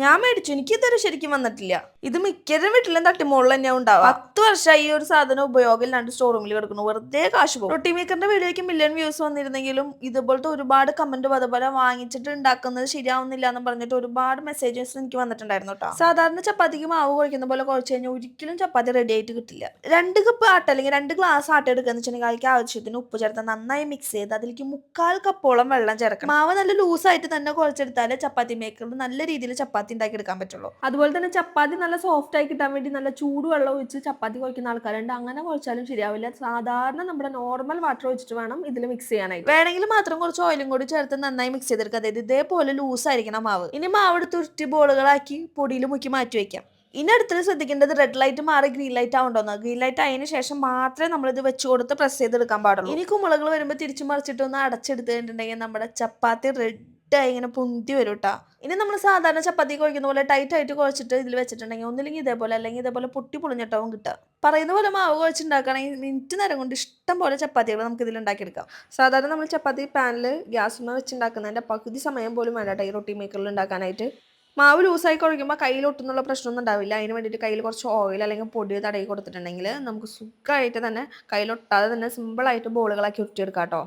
ഞാൻ മേടിച്ചു. എനിക്ക് ഇതുവരെ ശരിക്കും വന്നിട്ടില്ല. ഇത് മിക്കരും വീട്ടിലും തട്ടിമോളിൽ തന്നെ ഉണ്ടാവും പത്ത് വർഷമായി ഈ ഒരു സാധനം ഉപയോഗം ഇല്ലാണ്ട് സ്റ്റോറൂമിൽ കിടക്കുന്നു. വെറുതെ കാശ് പോകും. റൊട്ടി മേക്കറിന്റെ വീഡിയോയ്ക്ക് മില്യൺ വ്യൂസ് വന്നിരുന്നെങ്കിലും ഇതുപോലത്തെ ഒരുപാട് കമന്റ് അതുപോലെ വാങ്ങിച്ചിട്ട് ഉണ്ടാക്കുന്നത് ശരിയാവുന്നില്ല എന്ന് പറഞ്ഞിട്ട് ഒരുപാട് മെസ്സേജസ് എനിക്ക് വന്നിട്ടുണ്ടായിരുന്നു കേട്ടോ സാധാരണ ചപ്പാത്തിക്ക് മാവ് കുഴക്കുന്ന പോലെ കുഴച്ച് കഴിഞ്ഞാൽ ഒരിക്കലും ചപ്പാത്തി റെഡി ആയിട്ട് കിട്ടില്ല. രണ്ട് കപ്പ് ആട്ട അല്ലെങ്കിൽ രണ്ട് ഗ്ലാസ് ആട്ട എടുക്കുക എന്ന് വെച്ചിട്ടുണ്ടെങ്കിൽ അതിലേക്ക് ആവശ്യത്തിന് ഉപ്പ് ചേർത്ത് നന്നായി മിക്സ് ചെയ്ത് അതിലേക്ക് മുക്കാൽ കപ്പോളം വെള്ളം ചേർക്കണം. മാവ് നല്ല ലൂസ് ആയിട്ട് തന്നെ കുഴച്ചെടുത്താലേ ചപ്പാത്തി മേക്കറിൽ നല്ല രീതിയിൽ ചപ്പാത്തി ഉണ്ടാക്കി എടുക്കാൻ പറ്റുള്ളൂ. അതുപോലെ തന്നെ ചപ്പാത്തി നല്ല സോഫ്റ്റ് ആയി കിട്ടാൻ വേണ്ടി നല്ല ചൂടുവെള്ളം ഒഴിച്ച് ചപ്പാത്തി കുഴക്കുന്ന ആൾക്കാരുണ്ട്. അങ്ങനെ കുഴച്ചാലും ശരിയാവില്ല. സാധാരണ നമ്മുടെ നോർമൽ വാട്ടർ ഒഴിച്ചിട്ട് വേണം ഇതിൽ മിക്സ് ചെയ്യാനായിട്ട്. വേണമെങ്കിൽ മാത്രം കുറച്ച് ഓയിലും കൂടി ചേർത്ത് നന്നായി മിക്സ് ചെയ്തെടുക്കുക. അതായത് ഇതേപോലെ ലൂസ് ആയിരിക്കണം മാവ്. ഇനി മാവ് എടുത്ത് ഉരുട്ടി ബോളുകളാക്കി പൊടിയിൽ മുക്കി മാറ്റി വെക്കാം. ഇനി അടുത്തത് ശ്രദ്ധിക്കേണ്ടത് റെഡ് ലൈറ്റ് മാറി ഗ്രീൻ ലൈറ്റ് ആവുണ്ടോന്ന് ഗ്രീൻ ലൈറ്റ് ആയതിനു ശേഷം മാത്രമേ നമ്മൾ ഇത് വെച്ച് കൊടുത്ത് പ്രസ് ചെയ്തെടുക്കാൻ പാടുള്ളൂ. ഇനി കുമ്പളകൾ വരുമ്പോൾ തിരിച്ചു മറിച്ചിട്ട് ഒന്ന് അടച്ചെടുത്ത് കഴിഞ്ഞിട്ടുണ്ടെങ്കിൽ നമ്മുടെ ചപ്പാത്തി റെഡായി ഇങ്ങനെ പൊന്തി വരും കേട്ടോ ഇനി നമ്മൾ സാധാരണ ചപ്പാത്തി കുഴക്കുന്ന പോലെ ടൈറ്റ് ആയിട്ട് കുഴച്ചിട്ട് ഇതിൽ വെച്ചിട്ടുണ്ടെങ്കിൽ ഒന്നില്ലെങ്കിൽ ഇതേപോലെ അല്ലെങ്കിൽ ഇതേപോലെ പൊട്ടി പൊളിഞ്ഞിട്ടാവും കിട്ടുക. പറയുന്ന പോലെ മാവ് കുഴച്ചുണ്ടാക്കുകയാണെങ്കിൽ മിനിറ്റ് നേരം കൊണ്ട് ഇഷ്ടം പോലെ ചപ്പാത്തികൾ നമുക്ക് ഇതിൽ ഉണ്ടാക്കിയെടുക്കാം. സാധാരണ നമ്മൾ ചപ്പാത്തി പാനിൽ ഗ്യാസുമ്മ വെച്ചുണ്ടാക്കുന്നതിന്റെ പകുതി സമയം പോലും വേണ്ട ഈ റൊട്ടി മേക്കറിൽ ഉണ്ടാക്കാനായിട്ട്. മാവ് ലൂസായി കുഴക്കുമ്പോൾ കയ്യിൽ ഒട്ടുന്നുള്ള പ്രശ്നമൊന്നും ഉണ്ടാവില്ല. അതിന് വേണ്ടിയിട്ട് കയ്യിൽ കുറച്ച് ഓയിൽ അല്ലെങ്കിൽ പൊടി തടയി കൊടുത്തിട്ടുണ്ടെങ്കിൽ നമുക്ക് സുഖമായിട്ട് തന്നെ കയ്യിലൊട്ടാതെ തന്നെ സിമ്പിളായിട്ട് ബോളുകളാക്കി ഉരുട്ടിയെടുക്കാം കേട്ടോ